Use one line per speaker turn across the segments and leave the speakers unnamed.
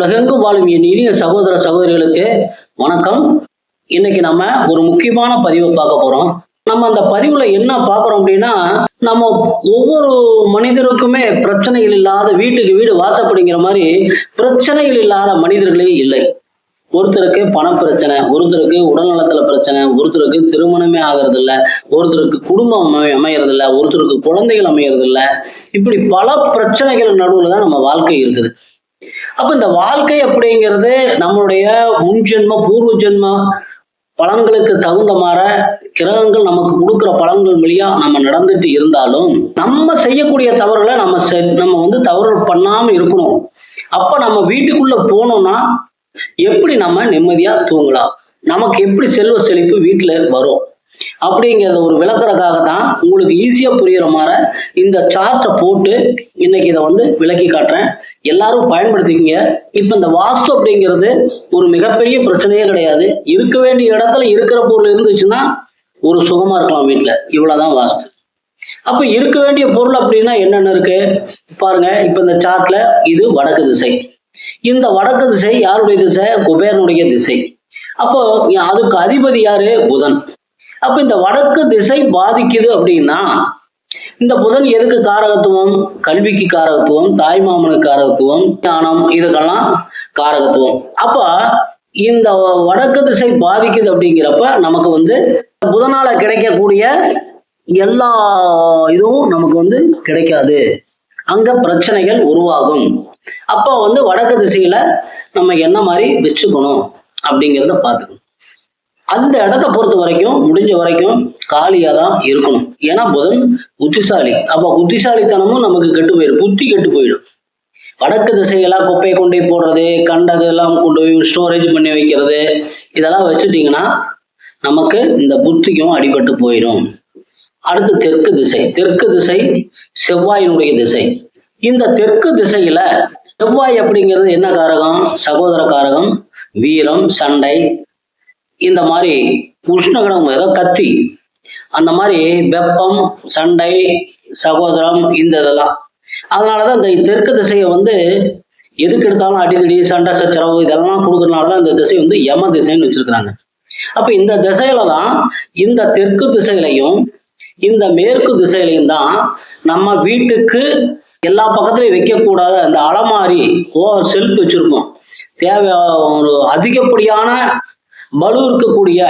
உலகெங்கும் வாழும் என் இனிய சகோதர சகோதரிகளுக்கு வணக்கம். இன்னைக்கு நம்ம ஒரு முக்கியமான பதிவை பார்க்க போறோம். நம்ம அந்த பதிவுல என்ன பாக்குறோம் அப்படின்னா நம்ம ஒவ்வொரு மனிதருக்குமே பிரச்சனைகள் இல்லாத வீட்டுக்கு வீடு வாசப்படுங்கிற மாதிரி பிரச்சனைகள் இல்லாத மனிதர்களே இல்லை. ஒருத்தருக்கு பண பிரச்சனை ஒருத்தருக்கு உடல்நலத்துல பிரச்சனை ஒருத்தருக்கு திருமணமே ஆகிறது இல்லை ஒருத்தருக்கு குடும்பம் அமையறது இல்லை ஒருத்தருக்கு குழந்தைகள் அமையறது இல்லை இப்படி பல பிரச்சனைகள் நடுவில் தான் நம்ம வாழ்க்கை இருக்குது. அப்ப இந்த வாழ்க்கை அப்படிங்கிறது நம்மளுடைய முன்ஜென்ம பூர்வ ஜென்ம பலன்களுக்கு தகுந்த மாதிரி கிரகங்கள் நமக்கு கொடுக்குற பலன்கள் வழியா நம்ம நடந்துட்டு இருந்தாலும் நம்ம செய்யக்கூடிய தவறுகளை நம்ம செ- நம்ம வந்து தவறு பண்ணாம இருக்கணும். அப்ப நம்ம வீட்டுக்குள்ள போனோம்னா எப்படி நம்ம நிம்மதியா தூங்கலாம்? நமக்கு எப்படி செல்வ செழிப்பு வீட்டுல வரும்? அப்படிங்கிறத ஒரு விளக்குறதுக்காக தான் உங்களுக்கு ஈஸியாக புரியுற மாதிரி இந்த சார்ட்டை போட்டு இன்னைக்கு இதை வந்து விளக்கி காட்டுறேன். எல்லாரும் பயன்படுத்திக்கிங்க. இப்ப இந்த வாஸ்து அப்படிங்கிறது ஒரு மிகப்பெரிய பிரச்சனையே கிடையாது. இருக்க வேண்டிய இடத்துல இருக்கிற பொருள் இருந்துச்சுன்னா ஒரு சுகமா இருக்கலாம் வீட்டுல இவ்வளவுதான் வாஸ்து. அப்ப இருக்க வேண்டிய பொருள் அப்படின்னா என்னென்ன இருக்கு? பாருங்க இப்ப இந்த சார்ட்ல இது வடக்கு திசை. இந்த வடக்கு திசை யாருடைய திசை? குபேரனுடைய திசை. அப்போ அதுக்கு அதிபதி யாரு? புதன். அப்ப இந்த வடக்கு திசை பாதிக்குது அப்படின்னா இந்த புதன் எதுக்கு காரகத்துவம்? கல்விக்கு காரகத்துவம் தாய்மாமனுக்கு காரகத்துவம் ஞானம் இதுக்கெல்லாம் காரகத்துவம். அப்ப இந்த வடக்கு திசை பாதிக்குது அப்படிங்கிறப்ப நமக்கு வந்து புதனால கிடைக்கக்கூடிய எல்லா இதுவும் நமக்கு வந்து கிடைக்காது. அங்க பிரச்சனைகள் உருவாகும். அப்போ வந்து வடக்கு திசையில நம்ம என்ன மாதிரி வச்சுக்கணும் அப்படிங்கிறத பார்த்துக்கணும். அந்த இடத்த பொறுத்த வரைக்கும் முடிஞ்ச வரைக்கும் காலியாக தான் இருக்கணும். ஏன்னா புதன் புத்திசாலி. அப்போ புத்திசாலித்தனமும் நமக்கு கெட்டு போயிடும். புத்தி கெட்டு போயிடும். வடக்கு திசையெல்லாம் குப்பையை கொண்டு போய் போடுறது கண்டது எல்லாம் கொண்டு போய் ஸ்டோரேஜ் பண்ணி வைக்கிறது இதெல்லாம் வச்சுட்டிங்கன்னா நமக்கு இந்த புத்திக்கும் அடிபட்டு போயிடும். அடுத்து தெற்கு திசை. தெற்கு திசை செவ்வாயினுடைய திசை. இந்த தெற்கு திசையில செவ்வாய் அப்படிங்கிறது என்ன காரகம்? சகோதர காரகம். வீரம் சண்டை இந்த மாதிரி உஷ்ணகணம் ஏதோ கத்தி. அந்த மாதிரி வெப்பம் சண்டை சகோதரம் இந்த இதெல்லாம். அதனாலதான் இந்த தெற்கு திசையை வந்து எதுக்கு எடுத்தாலும் அடிதடி சண்டை சச்சரவு இதெல்லாம் கொடுக்கறதுனாலதான் இந்த திசை வந்து யம திசைன்னு வச்சிருக்கிறாங்க. அப்ப இந்த திசையில தான் இந்த தெற்கு திசையிலையும் இந்த மேற்கு திசையிலையும் தான் நம்ம வீட்டுக்கு எல்லா பக்கத்துலையும் வைக்கக்கூடாத அந்த அலமாரி ஓ செல்ஃப் வச்சிருக்கோம். தேவை ஒரு அதிகப்படியான பலு இருக்கக்கூடிய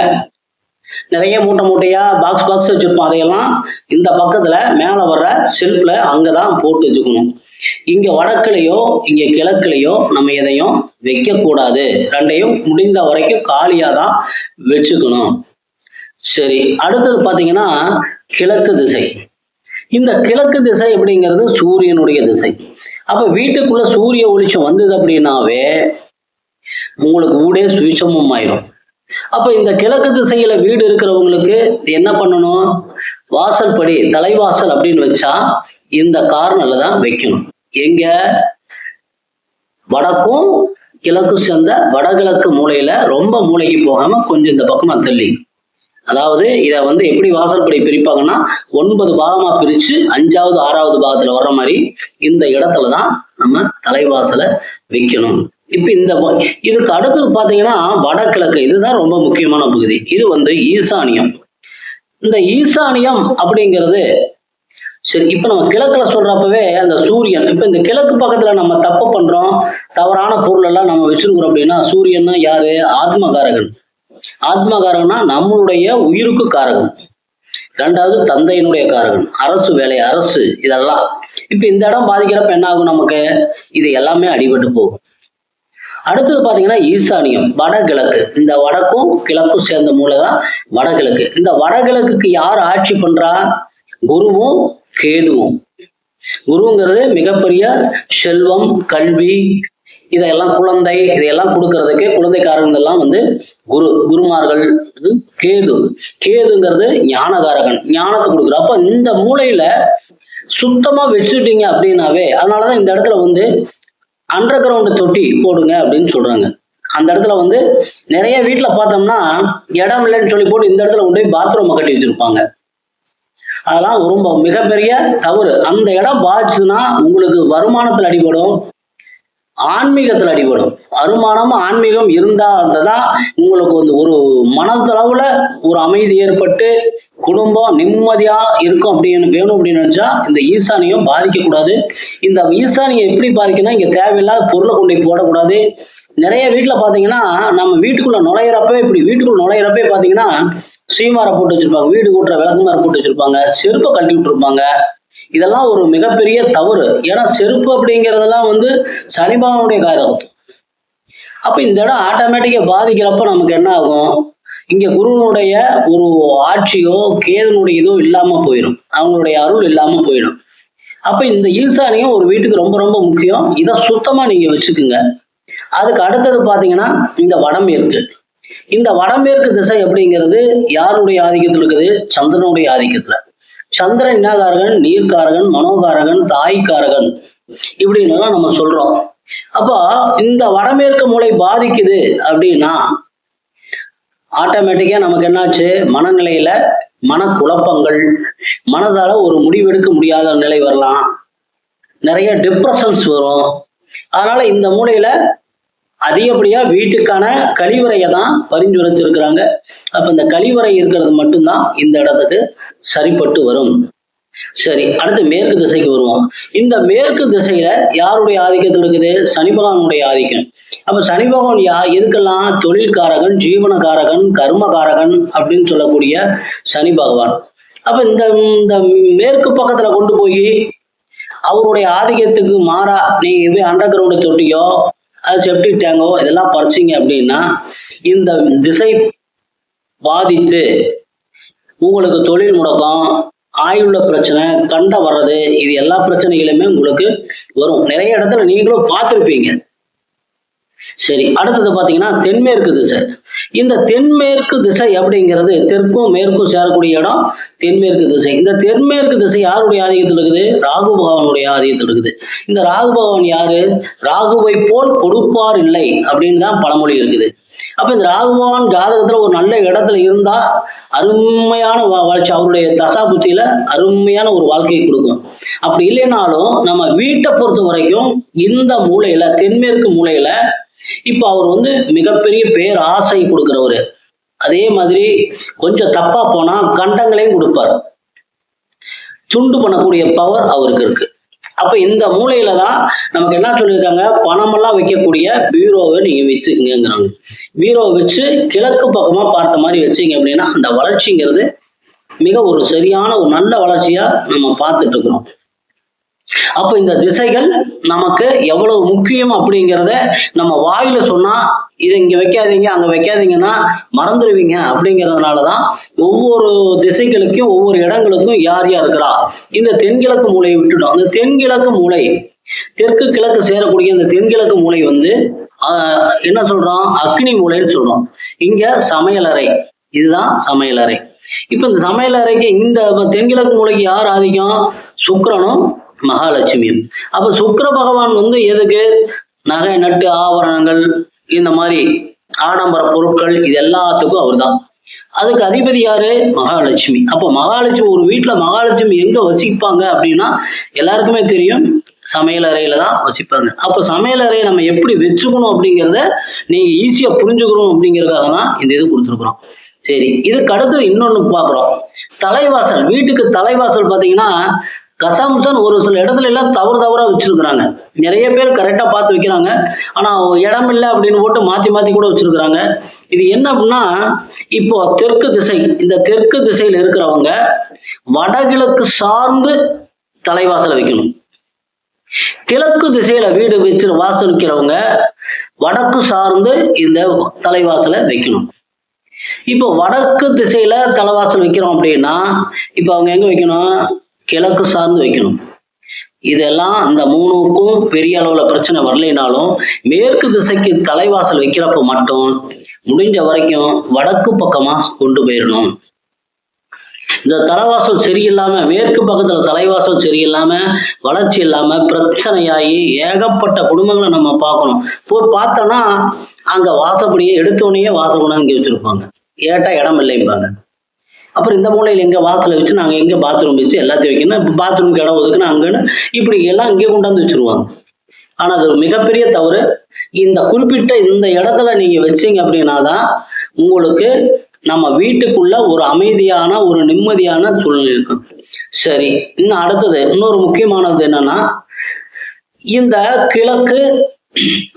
நிறைய மூட்டை மூட்டையா பாக்ஸ் பாக்ஸ் வச்சிருப்போம் அதையெல்லாம். இந்த பக்கத்துல மேல வர்ற செல்ஃப்ல அங்கதான் போட்டு வச்சுக்கணும். இங்க வடக்குலையோ இங்க கிழக்குலையோ நம்ம எதையும் வைக்க கூடாது ரெண்டையும் முடிந்த வரைக்கும் காலியா தான் வச்சுக்கணும். சரி அடுத்தது பாத்தீங்கன்னா கிழக்கு திசை. இந்த கிழக்கு திசை அப்படிங்கிறது சூரியனுடைய திசை. அப்ப வீட்டுக்குள்ள சூரிய ஒளிச்சம் வந்தது அப்படின்னாவே உங்களுக்கு ஊடே சுவிச்சமும் ஆயிரும். அப்ப இந்த கிழக்கு திசையில வீடு இருக்கிறவங்களுக்கு என்ன பண்ணணும்? வாசல் படி தலைவாசல் அப்படின்னு வச்சா இந்த கார்னர்ல தான் வைக்கணும். எங்க? வடக்கும் கிழக்கும் சேர்ந்த வடகிழக்கு மூலையில ரொம்ப மூளைக்கு போகாம கொஞ்சம் இந்த பக்கமா தள்ளி. அதாவது இதை வந்து எப்படி வாசல்படி பிரிப்பாங்கன்னா ஒன்பது பாகமா பிரிச்சு அஞ்சாவது ஆறாவது பாகத்துல வர்ற மாதிரி இந்த இடத்துல தான் நம்ம தலைவாசலை வைக்கணும். இப்போ இந்த இதுக்கு அடுத்தது பார்த்தீங்கன்னா வடகிழக்கு. இதுதான் ரொம்ப முக்கியமான பகுதி. இது வந்து ஈசானியம். இந்த ஈசானியம் அப்படிங்கிறது சரி இப்ப நம்ம கிழக்குல சொல்றப்பவே அந்த சூரியன் இப்ப இந்த கிழக்கு பக்கத்துல நம்ம தப்பு பண்றோம் தவறான பொருள் எல்லாம் நம்ம வச்சிருக்கிறோம் அப்படின்னா சூரியன்னா யாரு? ஆத்மகாரகன். ஆத்மகாரகன்னா நம்மளுடைய உயிருக்கு காரகன். ரெண்டாவது தந்தையினுடைய காரகன். அரசு வேலை அரசு இதெல்லாம். இப்ப இந்த இடம் பாதிக்கிறப்ப என்ன ஆகும் நமக்கு? இது எல்லாமே அடிபட்டு போகும். அடுத்தது பாத்தீங்கன்னா ஈசானியம் வடகிழக்கு. இந்த வடக்கும் கிழக்கும் சேர்ந்த மூலதான் வடகிழக்கு. இந்த வடகிழக்குக்கு யார் ஆட்சி பண்றா? குருவும் கேதுவும். குருங்கிறது மிகப்பெரிய செல்வம் கல்வி இதெல்லாம் குழந்தை இதையெல்லாம் கொடுக்கறதுக்கு குழந்தைக்காரங்க எல்லாம் வந்து குரு குருமார்கள் கேது. கேதுங்கிறது ஞானகாரகன். ஞானத்தை கொடுக்குற. அப்ப இந்த மூலையில சுத்தமா வச்சுட்டீங்க அப்படின்னாவே அதனாலதான் இந்த இடத்துல வந்து அண்டர் கிரவுண்ட் தொட்டி போடுங்க அப்படின்னு சொல்றாங்க. அந்த இடத்துல வந்து நிறைய வீட்டில் பார்த்தோம்னா இடம் இல்லைன்னு சொல்லி போட்டு இந்த இடத்துல கொண்டு போய் பாத்ரூம் கட்டி வச்சிருப்பாங்க. அதெல்லாம் ரொம்ப மிகப்பெரிய தவறு. அந்த இடம் பாதிச்சதுன்னா உங்களுக்கு வருமானத்தில் அடிபடும். ஆன்மீகத்தில் அடிபடும். வருமானம் ஆன்மீகம் இருந்தா தான் உங்களுக்கு வந்து ஒரு மனதளவுல ஒரு அமைதி ஏற்பட்டு குடும்பம் நிம்மதியா இருக்கும் அப்படின்னு வேணும் அப்படின்னு நினைச்சா இந்த ஈசானியம் பாதிக்க கூடாது இந்த ஈசானியம் எப்படி பாதிக்கணும் இங்க தேவையில்லாத பொருளை கொண்டு போடக்கூடாது. நிறைய வீட்டுல பாத்தீங்கன்னா நம்ம வீட்டுக்குள்ள நுழையிறப்ப இப்படி வீட்டுக்குள்ள நுழையிறப்பே பாத்தீங்கன்னா சீமாரை போட்டு வச்சிருப்பாங்க வீடு கூட்டுற விளக்குமாரை போட்டு வச்சிருப்பாங்க செருப்பை கட்டி விட்டுருப்பாங்க. இதெல்லாம் ஒரு மிகப்பெரிய தவறு. ஏன்னா செருப்பு அப்படிங்கிறதெல்லாம் வந்து சனிபாவனுடைய காரகம். அப்ப இந்த இடம் ஆட்டோமேட்டிக்கா பாதிக்கிறப்ப நமக்கு என்ன ஆகும்? இங்க குருவனுடைய ஒரு ஆட்சியோ கேதனுடைய இதோ இல்லாம போயிடும். அவங்களுடைய அருள் இல்லாம போயிடும். அப்ப இந்த ஈசானியம் ஒரு வீட்டுக்கு ரொம்ப ரொம்ப முக்கியம். இதை சுத்தமா நீங்க வச்சுக்குங்க. அதுக்கு அடுத்தது பாத்தீங்கன்னா இந்த வடமேற்கு. இந்த வடமேற்கு திசை அப்படிங்கிறது யாருடைய ஆதிக்கத்தில் இருக்குது? சந்திரனுடைய ஆதிக்கத்துல. சந்திரன் என்னகாரகன் நீர்க்காரகன் மனோகாரகன் தாய்க்காரகன் இப்படின்னு நம்ம சொல்றோம். அப்போ இந்த வடமேற்கு மூலை பாதிக்குது அப்படின்னா ஆட்டோமேட்டிக்கா நமக்கு என்னாச்சு? மனநிலையில மனக்குழப்பங்கள் மனதால ஒரு முடிவெடுக்க முடியாத நிலை வரலாம். நிறைய டிப்ரெஷன்ஸ் வரும். அதனால இந்த மூலையில அதிகப்படியா வீட்டுக்கான கழிவறையை தான் பரிந்துரைச்சிருக்கிறாங்க அப்ப இந்த கழிவறை இருக்கிறது மட்டும்தான் இந்த இடத்துக்கு சரிப்பட்டு வரும். சரி அடுத்து மேற்கு திசைக்கு வருவோம். இந்த மேற்கு திசையில யாருடைய ஆதிக்கத்தில் இருக்குது? சனி பகவானுடைய ஆதிக்கம். அப்ப சனி பகவான் யா எதுக்கெல்லாம்? தொழில்காரகன் ஜீவனகாரகன் கர்மகாரகன் அப்படின்னு சொல்லக்கூடிய சனி பகவான். அப்ப இந்த இந்த மேற்கு பக்கத்துல கொண்டு போய் அவருடைய ஆதிக்கத்துக்கு மாறா நீங்க போய் அண்டர் கிரவுண்ட் தொட்டியோ செப்டிக் டேங்கோ இதெல்லாம் பறிச்சீங்க அப்படின்னா இந்த திசை பாதித்து உங்களுக்கு தொழில் முடக்கம் ஆயுள்ள பிரச்சனை கண்ட வர்றது இது எல்லா பிரச்சனைகளுமே உங்களுக்கு வரும். நிறைய இடத்துல நீங்களும் பார்த்துருப்பீங்க. சரி அடுத்தது பார்த்தீங்கன்னா தென்மேற்கு திசை. இந்த தென்மேற்கு திசை அப்படிங்கிறது தெற்கும் மேற்கும் சேரக்கூடிய இடம் தென்மேற்கு திசை. இந்த தென்மேற்கு திசை யாருடைய ஆதிக்கத்தில் இருக்குது? ராகு பகவானுடைய ஆதிக்கத்தில் இருக்குது. இந்த ராகு பகவான் யாரு? ராகுவை போல் கொடுப்பார் இல்லை அப்படின்னு தான் பழமொழி இருக்குது. அப்ப இந்த ராகு பகவான் ஜாதகத்துல ஒரு நல்ல இடத்துல இருந்தா அருமையான வளர்ச்சி அவருடைய தசா புத்தியில அருமையான ஒரு வாழ்க்கையை கொடுக்கும். அப்படி இல்லைனாலும் நம்ம வீட்டை பொறுத்த வரைக்கும் இந்த மூலையில தென்மேற்கு மூலையில இப்போ அவர் வந்து மிகப்பெரிய பேர் ஆசை கொடுக்கிறவரு. அதே மாதிரி கொஞ்சம் தப்பா போனா கண்டங்களையும் கொடுப்பார். துண்டு பண்ணக்கூடிய பவர் அவருக்கு இருக்கு. அப்ப இந்த மூலையில தான் நமக்கு என்ன சொல்லியிருக்காங்க? பணமெல்லாம் வைக்கக்கூடிய பீரோவை நீங்க வச்சுக்கங்கிறாங்க பீரோவை வச்சு கிழக்கு பக்கமா பார்த்த மாதிரி வச்சீங்க அப்படின்னா அந்த வளர்ச்சிங்கிறது மிக ஒரு சரியான ஒரு நல்ல வளர்ச்சியா நம்ம பார்த்துட்டு இருக்கிறோம். அப்ப இந்த திசைகள் நமக்கு எவ்வளவு முக்கியம் அப்படிங்கிறத நம்ம வாயில சொன்னா இதை இங்க வைக்காதீங்க அங்க வைக்காதீங்கன்னா மறந்துடுவீங்க அப்படிங்கிறதுனாலதான் ஒவ்வொரு திசைகளுக்கும் ஒவ்வொரு இடங்களுக்கும் யார் யார் இருக்கிறா? இந்த தென்கிழக்கு மூலையை விட்டுடும் அந்த தென்கிழக்கு மூலை தெற்கு கிழக்கு சேரக்கூடிய இந்த தென்கிழக்கு மூலை வந்து ஆஹ், என்ன சொல்றோம்? அக்னி மூலைன்னு சொல்றோம். இங்க சமையலறை இதுதான் சமையலறை இப்ப இந்த சமையலறைக்கு இந்த தென்கிழக்கு மூலைக்கு யார் ஆதிக்கம்? சுக்கிரனும் மகாலட்சுமியும். அப்ப சுக்கர பகவான் வந்து எதுக்கு? நகை நட்டு ஆபரணங்கள் இந்த மாதிரி ஆடம்பர பொருட்கள் இது எல்லாத்துக்கும் அவர்தான். அதுக்கு அதிபதி யாரு? மகாலட்சுமி. அப்ப மகாலட்சுமி ஒரு வீட்டுல மகாலட்சுமி எங்க வசிப்பாங்க அப்படின்னா எல்லாருக்குமே தெரியும் சமையல் அறையில தான் வசிப்பாங்க. அப்ப சமையல் அறையை நம்ம எப்படி வச்சுக்கணும் அப்படிங்கிறத நீங்க ஈஸியா புரிஞ்சுக்கணும் அப்படிங்கிறதுக்காக தான் இந்த இது கொடுத்துருக்குறோம். சரி இதுக்கு அடுத்து இன்னொன்னு பாக்குறோம் தலைவாசல் வீட்டுக்கு தலைவாசல் பாத்தீங்கன்னா கசாமுசன் ஒரு சில இடத்துல எல்லாம் தவறு தவறாக வச்சிருக்கிறாங்க. நிறைய பேர் கரெக்டாக பார்த்து வைக்கிறாங்க. ஆனால் இடம் இல்லை அப்படின்னு போட்டு மாற்றி மாற்றி கூட வச்சிருக்கிறாங்க. இது என்ன அப்படின்னா இப்போ தெற்கு திசை இந்த தெற்கு திசையில் இருக்கிறவங்க வடகிழக்கு சார்ந்து தலைவாசலை வைக்கணும். கிழக்கு திசையில வீடு வச்சு வாசல் வைக்கிறவங்க வடக்கு சார்ந்து இந்த தலைவாசலை வைக்கணும். இப்போ வடக்கு திசையில தலைவாசல் வைக்கிறோம் அப்படின்னா இப்போ அவங்க எங்க வைக்கணும்? கிழக்கு சார்ந்து வைக்கணும். இதெல்லாம் அந்த மூணுக்கும் பெரிய அளவுல பிரச்சனை வரலைனாலும் மேற்கு திசைக்கு தலைவாசல் வைக்கிறப்ப மட்டும் முடிஞ்ச வரைக்கும் வடக்கு பக்கமா கொண்டு போயிடணும். இந்த தலைவாசல் சரியில்லாம மேற்கு பக்கத்துல தலைவாசல் சரியில்லாம வளர்ச்சி இல்லாம பிரச்சனையாகி ஏகப்பட்ட குடும்பங்களை நம்ம பார்க்கணும். போய் பார்த்தோன்னா அங்க வாசப்படியே எடுத்தோடனே வாசல் கொண்டாந்து வச்சிருப்பாங்க. ஏட்டா இடம் இல்லைம்பாங்க. அப்புறம் இந்த மூலையில் எங்கே வாசலை வச்சு நாங்கள் எங்கே பாத்ரூம் வச்சு எல்லாத்தையும் வைக்கணும். இப்போ பாத்ரூம் இடம் ஒதுக்குனா அங்கேன்னு இப்படி எல்லாம் இங்கே கொண்டாந்து வச்சிருவாங்க. ஆனால் அது ஒரு மிகப்பெரிய தவறு. இந்த குறிப்பிட்ட இந்த இடத்துல நீங்கள் வச்சீங்க அப்படின்னா தான் உங்களுக்கு நம்ம வீட்டுக்குள்ள ஒரு அமைதியான ஒரு நிம்மதியான சூழ்நிலை இருக்கும். சரி இன்னும் அடுத்தது இன்னொரு முக்கியமானது என்னன்னா இந்த கிழக்கு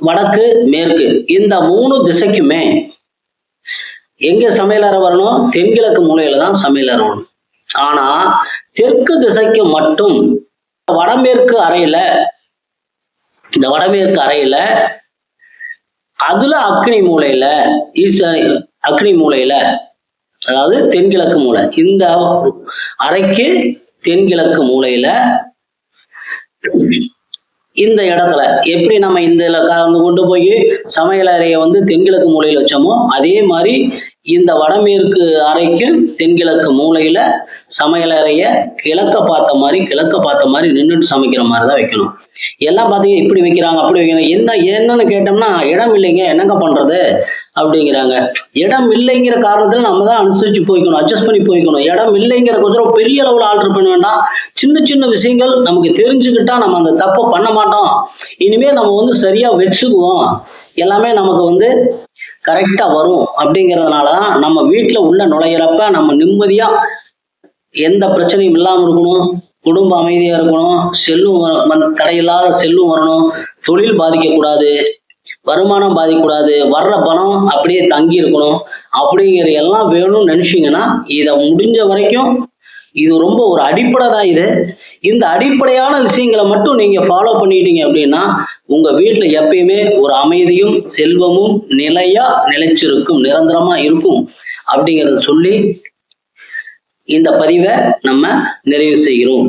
வடக்கு மேற்கு இந்த மூணு திசைக்குமே எங்க சமையலறை வரணும்? தென்கிழக்கு மூலையில தான் சமையலறை வரணும். ஆனா தெற்கு திசைக்கு மட்டும் வடமேற்கு அறையில இந்த வடமேற்கு அறையில அதுல அக்னி மூலையில ஈச அக்னி மூலையில அதாவது தென்கிழக்கு மூலை இந்த அறைக்கு தென்கிழக்கு மூலையில இந்த இடத்துல எப்படி நம்ம இந்த இதுல கொண்டு போய் சமையல் அறையை வந்து தென்கிழக்கு மூலையில் வச்சோமோ அதே மாதிரி இந்த வடமேற்கு அறைக்கு தென்கிழக்கு மூலையில சமையல் அறைய கிழக்க பார்த்த மாதிரி கிழக்க பார்த்த மாதிரி நின்றுட்டு சமைக்கிற மாதிரி தான் வைக்கணும். எல்லாம் பார்த்தீங்க இப்படி வைக்கிறாங்க அப்படி வைக்கிறாங்க. என்ன என்னன்னு கேட்டோம்னா இடம் இல்லைங்க. என்னங்க பண்றது? அப்படிங்கிறாங்க. இடம் இல்லைங்கிற காரணத்துல நம்ம தான் அனுசரிச்சு போய்க்கணும் அட்ஜஸ்ட் பண்ணி போய்க்கணும். இடம் இல்லைங்கிற கொஞ்சம் பெரிய அளவில் ஆல்டர் பண்ண வேண்டாம். சின்ன சின்ன விஷயங்கள் நமக்கு தெரிஞ்சுக்கிட்டா நம்ம அந்த தப்பை பண்ண மாட்டோம். இனிமே நம்ம வந்து சரியா வச்சுக்குவோம். எல்லாமே நமக்கு வந்து கரெக்டா வரும் அப்படிங்கிறதுனால தான் நம்ம வீட்டில் உள்ள நுழையிறப்ப நம்ம நிம்மதியா எந்த பிரச்சனையும் இல்லாமல் இருக்கணும். குடும்ப அமைதியா இருக்கணும். செல்லும் தடையில்லாத செல்லும் வரணும். தொழில் பாதிக்கக்கூடாது. வருமானம் பாதிக்கக்கூடாது வர்ற பணம் அப்படியே தங்கி இருக்கணும் அப்படிங்கிற எல்லாம் வேணும்னு நினைச்சீங்கன்னா இதை முடிஞ்ச வரைக்கும் இது ரொம்ப ஒரு அடிப்படை தான் இது. இந்த அடிப்படையான விஷயங்களை மட்டும் நீங்க ஃபாலோ பண்ணிட்டீங்க அப்படின்னா உங்க வீட்டுல எப்பயுமே ஒரு அமைதியும் செல்வமும் நிலையா நிலைச்சிருக்கும் நிரந்தரமா இருக்கும் அப்படிங்கறத சொல்லி இந்த பதிவை நம்ம நிறைவு செய்கிறோம்.